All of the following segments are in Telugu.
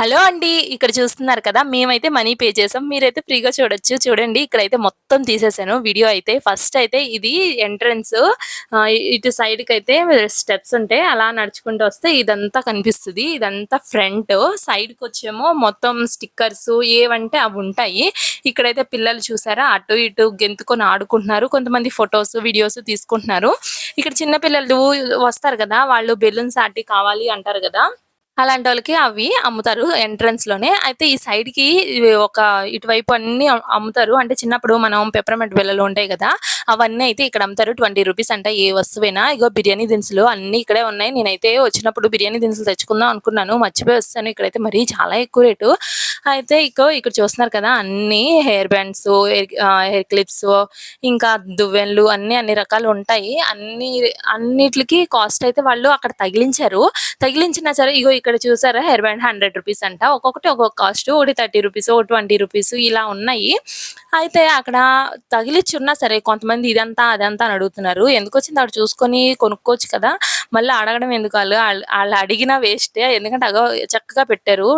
హలో అండి. ఇక్కడ చూస్తున్నారు కదా! మేమైతే మనీ పే చేసాం. మీరైతే ఫ్రీగా చూడొచ్చు. చూడండి ఇక్కడైతే మొత్తం తీసేసాను వీడియో అయితే. ఫస్ట్ అయితే ఇది ఎంట్రన్స్ ఇటు ఇటు అయితే స్టెప్స్ ఉంటాయి. అలా నడుచుకుంటూ వస్తే ఇదంతా కనిపిస్తుంది ఇదంతా ఫ్రంట్. సైడ్‌కొచ్చేమో మొత్తం స్టిక్కర్స్ ఏవంటే అవి ఉంటాయి. ఇక్కడైతే పిల్లలు చూసారా అటు ఇటు గెంతుకొని ఆడుకుంటున్నారు. కొంతమంది ఫొటోస్ వీడియోస్ తీసుకుంటున్నారు. ఇక్కడ చిన్న పిల్లలు వస్తారు కదా! వాళ్ళు బెలూన్స్ ఆటి కావాలి అంటారు కదా! అలాంటి వాళ్ళకి అవి అమ్ముతారు ఎంట్రన్స్లోనే అయితే ఈ సైడ్కి ఒక ఇటువైపు అన్ని అమ్ముతారు. అంటే చిన్నప్పుడు మనం పెప్పర్‌మెంట్ బిళ్ళలు ఉంటాయి కదా అవన్నీ అయితే ఇక్కడ అమ్ముతారు. 20 రూపీస్ అంట ఏ వస్తువైనా. ఇగో బిర్యానీ దినుసులు అన్ని ఇక్కడే ఉన్నాయి. నేనైతే వచ్చినప్పుడు బిర్యానీ దినుసులు తెచ్చుకుందాం అనుకున్నాను. మర్చిపోయి వస్తాను ఇక్కడైతే మరీ చాలా ఎక్కువ రేటు. అయితే ఇగో ఇక్కడ చూస్తున్నారు కదా! అన్ని hair bands, hair hair clips ఇంకా దువ్వెన్లు అన్ని అన్ని రకాలు ఉంటాయి. అన్ని అన్నిటికి కాస్ట్ అయితే వాళ్ళు అక్కడ తగిలించారు. తగిలించినా సరే ఇగో ఇక్కడ చూసారా హెయిర్ బ్యాండ్ 100 రూపీస్ అంట. ఒక్కొక్కటి ఒక్కొక్క కాస్ట్. ఒకటి 30 రూపీస్, ఒకటి 20 రూపీస్ ఇలా ఉన్నాయి. అయితే అక్కడ తగిలిచ్చున్నా సరే కొంతమంది ఇదంతా, అదంతా అని అడుగుతున్నారు. ఎందుకొచ్చింది అక్కడ చూసుకొని కొనుక్కోవచ్చు కదా! మళ్ళీ అడగడం ఎందుకు వాళ్ళు వాళ్ళు అడిగినా వేస్టే. ఎందుకంటే అగో చక్కగా పెట్టారు.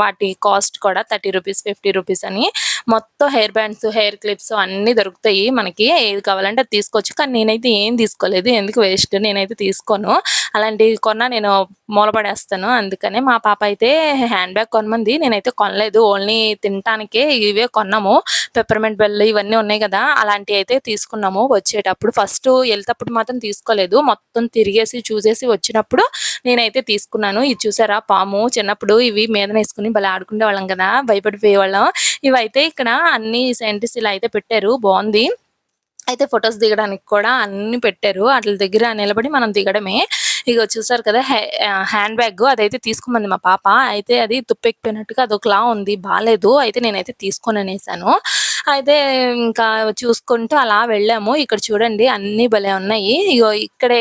వాటి కాస్ట్ కూడా 30 రూపీస్, 50 రూపీస్ అని. మొత్తం హెయిర్ బ్యాండ్స్, హెయిర్ క్లిప్స్ అన్నీ దొరుకుతాయి మనకి. ఏది కావాలంటే అది తీసుకోవచ్చు. కానీ నేనైతే ఏం తీసుకోలేదు. ఎందుకు వేస్ట్ నేనైతే తీసుకోను. అలాంటివి కొన్నా నేను మూలపడేస్తాను అందుకనే మా పాప అయితే హ్యాండ్ బ్యాగ్ కొనమంది. నేనైతే కొనలేదు. ఓన్లీ తినటానికే ఇవే కొన్నాము. పెప్పర్‌మెంట్ బెల్ ఇవన్నీ ఉన్నాయి కదా అలాంటివి అయితే తీసుకున్నాము వచ్చేటప్పుడు. ఫస్ట్ వెళ్తేప్పుడు మాత్రం తీసుకోలేదు. మొత్తం తిరిగేసి చూసేసి వచ్చినప్పుడు నేనైతే తీసుకున్నాను. ఇది చూసారా పాము చిన్నప్పుడు ఇవి మీదనేసుకొని భలే ఆడుకునే వాళ్ళం కదా భయపడిపోయేవాళ్ళం. ఇవైతే ఇక్కడ అన్ని సైంటిస్ట్ ఇలా అయితే పెట్టారు. బాగుంది అయితే ఫొటోస్ దిగడానికి కూడా అన్ని పెట్టారు. వాటి దగ్గర నిలబడి మనం దిగడమే. ఇక చూసారు కదా! హ్యాండ్ బ్యాగ్ అదైతే తీసుకోమంది మా పాప. అయితే అది తుప్పెక్కిపోయినట్టుగా అదొకలా ఉంది. బాగాలేదు అయితే నేనైతే తీసుకోననేసాను. అయితే ఇంకా చూసుకుంటూ అలా వెళ్ళాము. ఇక్కడ చూడండి అన్నీ భలే ఉన్నాయి. ఇగో ఇక్కడే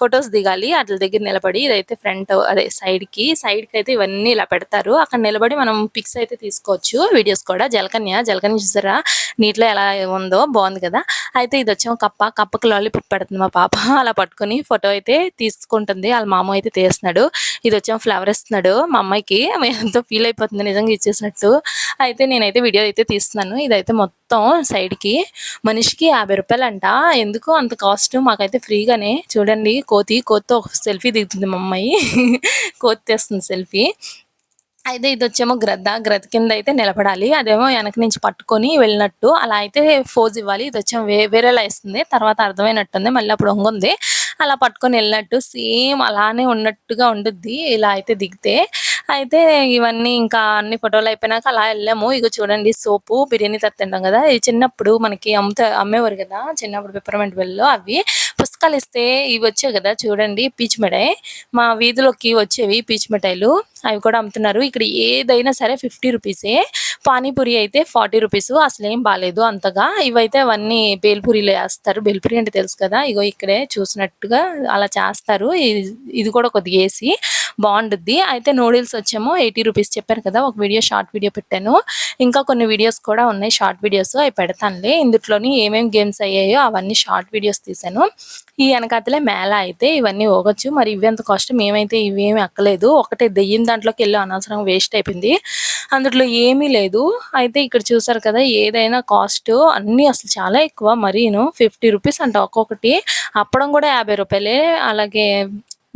ఫొటోస్ దిగాలి. అట్ల దగ్గర నిలబడి. ఇదైతే ఫ్రంట్ అదే సైడ్‌కి. అయితే ఇవన్నీ ఇలా పెడతారు. అక్కడ నిలబడి మనం పిక్స్ అయితే తీసుకోవచ్చు. వీడియోస్ కూడా జలకన్య. జలకన్య చూసారా? నీటిలో ఎలా ఉందో బాగుంది కదా! అయితే ఇది వచ్చాము కప్ప. కప్పకి లాలీపాప్ పెడుతుంది మా పాప. అలా పట్టుకొని ఫోటో అయితే తీసుకుంటుంది. వాళ్ళ మామ అయితే తీస్తున్నాడు. ఇదొచ్చేమో ఫ్లవర్ ఇస్తున్నాడు మా అమ్మాయికి. ఎంతో ఫీల్ అయిపోతుంది నిజంగా ఇచ్చేసినట్టు. అయితే నేనైతే వీడియో అయితే తీస్తున్నాను. ఇదైతే మొత్తం సైడ్‌కి మనిషికి యాభై రూపాయలు అంట ఎందుకు అంత కాస్ట్ మాకైతే ఫ్రీగానే. చూడండి కోతి. కోతితో ఒక సెల్ఫీ దిగుతుంది మా అమ్మాయి. కోతి తెస్తుంది సెల్ఫీ. అయితే ఇది వచ్చేమో గ్రద్ద. గ్రద్ద కింద అయితే నిలబడాలి. అదేమో వెనక నుంచి పట్టుకొని వెళ్ళినట్టు. అలా అయితే ఫోజ్ ఇవ్వాలి. ఇది వచ్చేమో వే వేరేలా ఇస్తుంది. తర్వాత అర్థమైనట్టుంది. మళ్ళీ అప్పుడు ఒంగుంది. అలా పట్టుకొని వెళ్ళినట్టు సేమ్ అలానే ఉన్నట్టుగా ఉండుద్ది. ఇలా అయితే దిగితే. అయితే ఇవన్నీ ఇంకా అన్ని ఫోటోలు అయిపోయినాక అలా వెళ్ళాము ఇక చూడండి సోపు బిర్యానీ తర తింటాం ఇది చిన్నప్పుడు మనకి అమ్ముతా అమ్మేవారు కదా చిన్నప్పుడు పెప్పర్‌మెంట్ బెల్లో అవి. పుస్తకాలు ఇస్తే ఇవి వచ్చాయి కదా చూడండి పీచు మిఠాయి. మా వీధిలోకి వచ్చేవి పీచు మిఠాయిలు. అవి కూడా అమ్ముతున్నారు. ఇక్కడ ఏదైనా సరే 50 రూపీసే. పానీపూరి అయితే 40 రూపీసు. అసలేం బాగాలేదు అంతగా. ఇవైతే అవన్నీ బేల్‌పూరిలో వేస్తారు బేల్‌పూరి అంటే తెలుసు కదా! ఇగో ఇక్కడే చూసినట్టుగా అలా చేస్తారు. ఇది కూడా కొద్దిగా వేసి బాగుంటుంది అయితే నూడిల్స్ వచ్చేమో 80 రూపీస్ చెప్పాను కదా! ఒక వీడియో షార్ట్ వీడియో పెట్టాను. ఇంకా కొన్ని వీడియోస్ కూడా ఉన్నాయి షార్ట్ వీడియోస్. అవి పెడతానులే. ఇందులోని ఏమేమి గేమ్స్ అయ్యాయో అవన్నీ షార్ట్ వీడియోస్ తీశాను. ఈ వెనకాతలే మేళ అయితే ఇవన్నీ ఊగొచ్చు. మరి ఇవెంత కాస్ట్ మేమైతే ఇవేమి అక్కలేదు ఒకటే దెయ్యం వెళ్ళి అనవసరం వేస్ట్ అయిపోయింది. అందుట్లో ఏమీ లేదు. అయితే ఇక్కడ చూసారు కదా! ఏదైనా కాస్ట్ అన్నీ అసలు చాలా ఎక్కువ మరీను. 50 రూపీస్ అంట ఒక్కొక్కటి. అప్పడం కూడా యాభై రూపాయలే అలాగే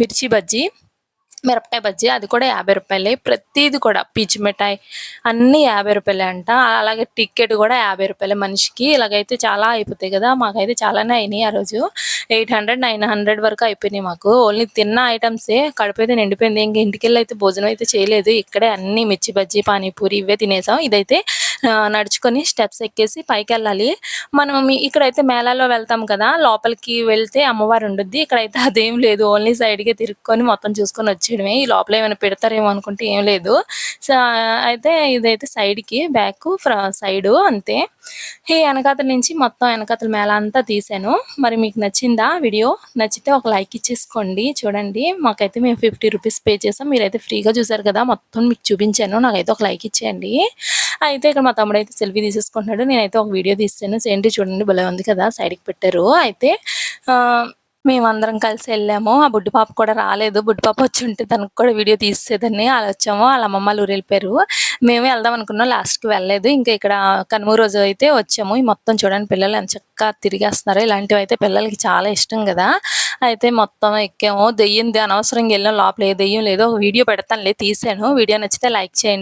మిర్చి బజ్జీ, మిరపకాయ బజ్జీ అది కూడా యాభై రూపాయలే ప్రతిది కూడా పీచు మిఠాయి అన్నీ యాభై రూపాయలే అంట. అలాగే టికెట్ కూడా యాభై రూపాయలే మనిషికి. ఇలాగైతే చాలా అయిపోతాయి కదా! మాకైతే చాలానే అయినాయి ఆ రోజు. 800, 900 వరకు అయిపోయినాయి మాకు. ఓన్లీ తిన్న ఐటమ్సే కడుపు అయితే నిండిపోయింది. ఇంక ఇంటికెళ్ళి అయితే భోజనం అయితే చేయలేదు. ఇక్కడే అన్ని మిర్చి బజ్జీ, పానీపూరి ఇవే తినేసాం. ఇదైతే నడుచుకొని స్టెప్స్ ఎక్కేసి పైకెళ్ళాలి. మనం ఇక్కడైతే మేళాలో వెళ్తాం కదా! లోపలికి వెళ్తే అమ్మవారు ఉండుద్ది. ఇక్కడైతే అదేం లేదు. ఓన్లీ సైడ్గా తిరుక్కొని మొత్తం చూసుకొని వచ్చేయడమే. ఈ లోపల ఏమైనా పెడతారేమో అనుకుంటే ఏం లేదు. సో, అయితే ఇదైతే సైడ్‌కి బ్యాక్ ఫ్ర సైడు అంతే. ఈ వెనకాతల నుంచి మొత్తం వెనకాతల మేళ అంతా తీశాను. మరి మీకు నచ్చిందా వీడియో? నచ్చితే ఒక లైక్ ఇచ్చేసుకోండి. చూడండి మాకైతే మేము 50 రూపీస్ పే చేసాం. మీరైతే ఫ్రీగా చూసారు కదా! మొత్తం మీకు చూపించాను. నాకైతే ఒక లైక్ ఇచ్చేయండి. అయితే ఇక్కడ మా తమ్ముడైతే సెల్ఫీ తీసేసుకుంటున్నాడు. నేనైతే ఒక వీడియో తీస్తాను. ఏంటి చూడండి భలే ఉంది కదా! సైడ్‌కి పెట్టారు. అయితే మేమందరం కలిసి వెళ్ళాము. ఆ బుడ్డి పాప కూడా రాలేదు. బుడ్డి పాప వచ్చి ఉంటే తనకు కూడా వీడియో తీసేదాన్ని అలా వచ్చాము. వాళ్ళ అమ్మమ్మ వాళ్ళ ఊరు వెళ్ళిపోయారు. మేమే వెళ్దాం అనుకున్నాం. లాస్ట్కి వెళ్ళలేదు. ఇంకా ఇక్కడ కనుమ రోజు అయితే వచ్చాము. ఈ మొత్తం చూడండి పిల్లలు ఎంత చక్కగా తిరిగేస్తున్నారు. ఇలాంటివి అయితే పిల్లలకి చాలా ఇష్టం కదా. అయితే మొత్తం ఎక్కాము. దెయ్యింది. అనవసరంగా వెళ్ళాం లోపల ఏ దెయ్యం లేదో ఒక వీడియో పెడతానులే తీసాను. వీడియో నచ్చితే లైక్ చేయండి.